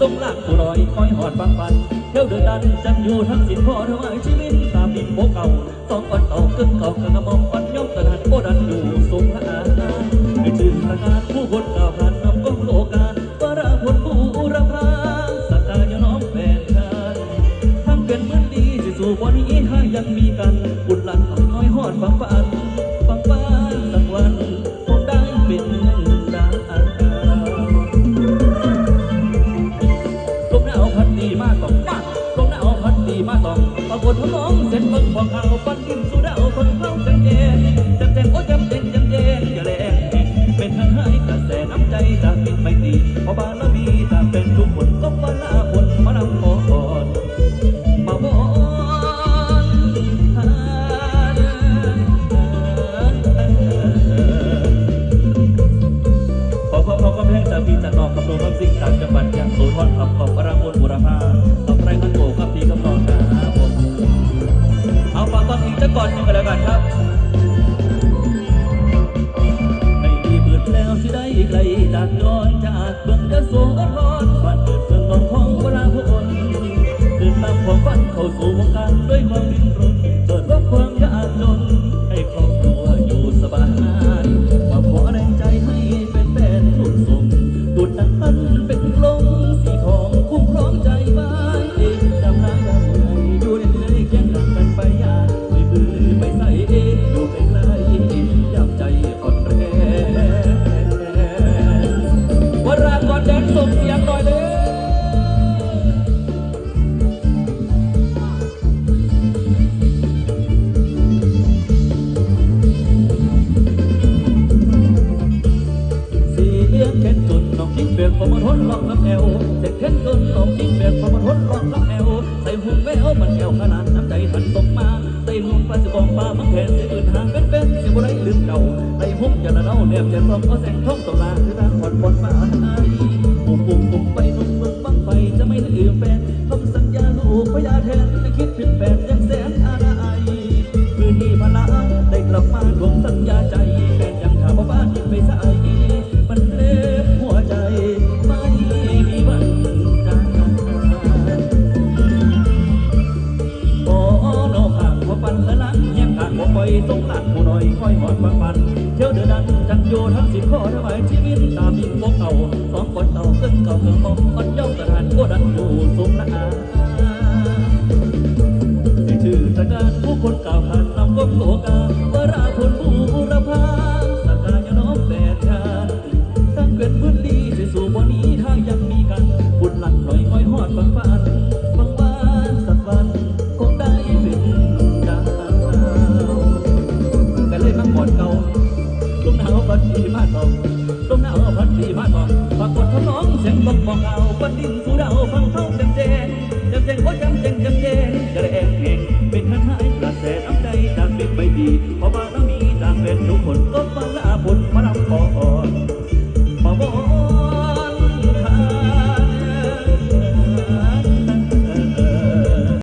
ทรงลากผู้ลอยคอยหอดฟังปันเที่ยวเดินดันจันอยู่ทั้งสิ้นพ่อถวายชีวิตตามดินโบเก่าสองวันเก่ากึ่งเก่ากระมอมอ่อนย่อมตะหนันโอดันอยู่ ลมหนาวพัดดีมากต้องมาลมหน้าวพัดดีมากต้องปรากฏทน้องเส้นเบิ่งของเขาปันดินสู่ดาวคนเข้าจังเจนจังเจนโอ้จำเจนจำเจนอย่าแรงเป็นทางให้กระแสน้ำใจจากมิตรไม่ตีเพราะบารมีจากเป็นทุกคนก็วันลาผลมานำขอก่อนมาบอนขอขอขอกำแพงจากพี่จากน้องกับโดมสิ่งจากจังหวัดยะโสธรขับขอบ สิได้ไกลจากดอนจากเบื้องยะโสธรบ้านเกิดเมืองนอนของวราพลขึ้นตามความฝันเข้าสู่วงการด้วยความดิ้นรนเกิดว่าความยากจน นน้องคิดเบียกพอมันทนลองกับแอวเสร็จเข็นจนน้องคิดเบียกพอมันทนลองกับแอวใส่หุ่นแววมันแก้วขนาดน้ำใจทันตกมาใส่หุ่นปลาสิบองปลามังแขนสิอื่นหางเป็นเป็นสิบ่ได้ลืมเก่าใส่หุ่นอย่าละเน่าเนียบเจ็บพร้อมก็แสงท้องตกลาคือทางผ่อนปลดมาให้ปุ่มปุ่มปุ่มไปนุ่มเมืองบังไฟจะไม่ลืมแฟนคำสัญญาลูกพยาแทนจะคิดผิดแฟนยังแสนอะไรคืนนี้พละได้กลับมาทวง สงหัวปล่อยตรงหลังผู้น้อยคอยหอดฟังปันเที่ยวเดือดันจังโยทั้งสิบข้อถวายชีวิตตามดินพวกเก่าสองคนเต่าซึ่งเก่าเมืองมองอ่อนย้าสถานโคดันอยู่สูงละอาในชื่อตะการผู้คนกล่าวขานนำก้มโลกาวรา เสียงบอกบอกเอาปันดินสู่ดาวฟังเท่า